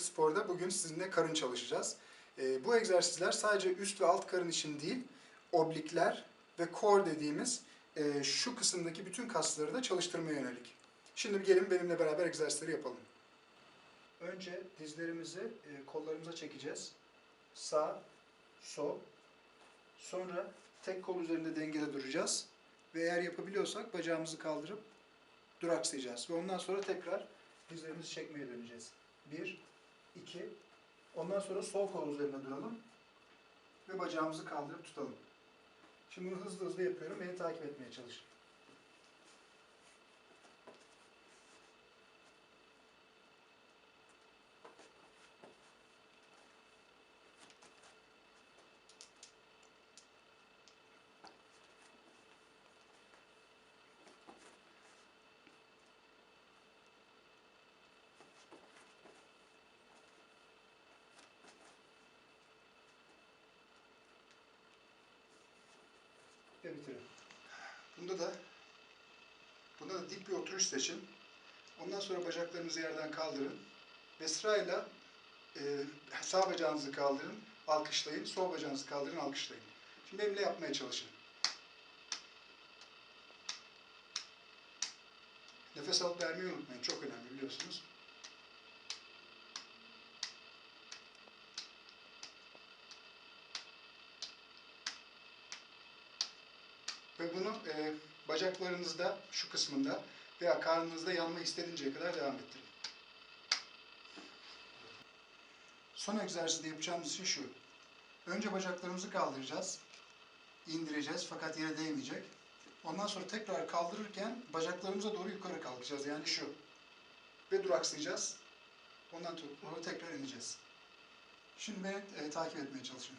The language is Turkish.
Spor'da bugün sizinle karın çalışacağız. Ee, bu egzersizler sadece üst ve alt karın için değil, oblikler ve core dediğimiz e, şu kısımdaki bütün kasları da çalıştırmaya yönelik. Şimdi gelin benimle beraber egzersizleri yapalım. Önce dizlerimizi e, kollarımıza çekeceğiz. Sağ, sol. Sonra tek kol üzerinde dengede duracağız. Ve eğer yapabiliyorsak bacağımızı kaldırıp duraksayacağız. Ve ondan sonra tekrar dizlerimizi çekmeye döneceğiz. Bir, iki. Ondan sonra sol kol üzerinde duralım. Ve bacağımızı kaldırıp tutalım. Şimdi bunu hızlı hızlı yapıyorum. Beni takip etmeye çalışın. Ve bitirin. Bunda da bunda da dik bir oturuş seçin. Ondan sonra bacaklarınızı yerden kaldırın. Ve sırayla e, sağ bacağınızı kaldırın, alkışlayın. Sol bacağınızı kaldırın, alkışlayın. Şimdi benimle yapmaya çalışın. Nefes alıp vermeyi unutmayın. Çok önemli biliyorsunuz. Ve bunu e, bacaklarınızda, şu kısmında veya karnınızda yanma hissedinceye kadar devam ettirin. Son egzersizde yapacağımız şey şu. Önce bacaklarımızı kaldıracağız. indireceğiz fakat yere değmeyecek. Ondan sonra tekrar kaldırırken bacaklarımıza doğru yukarı kalkacağız. Yani şu. Ve duraksayacağız. Ondan sonra tekrar ineceğiz. Şimdi beni e, takip etmeye çalışın.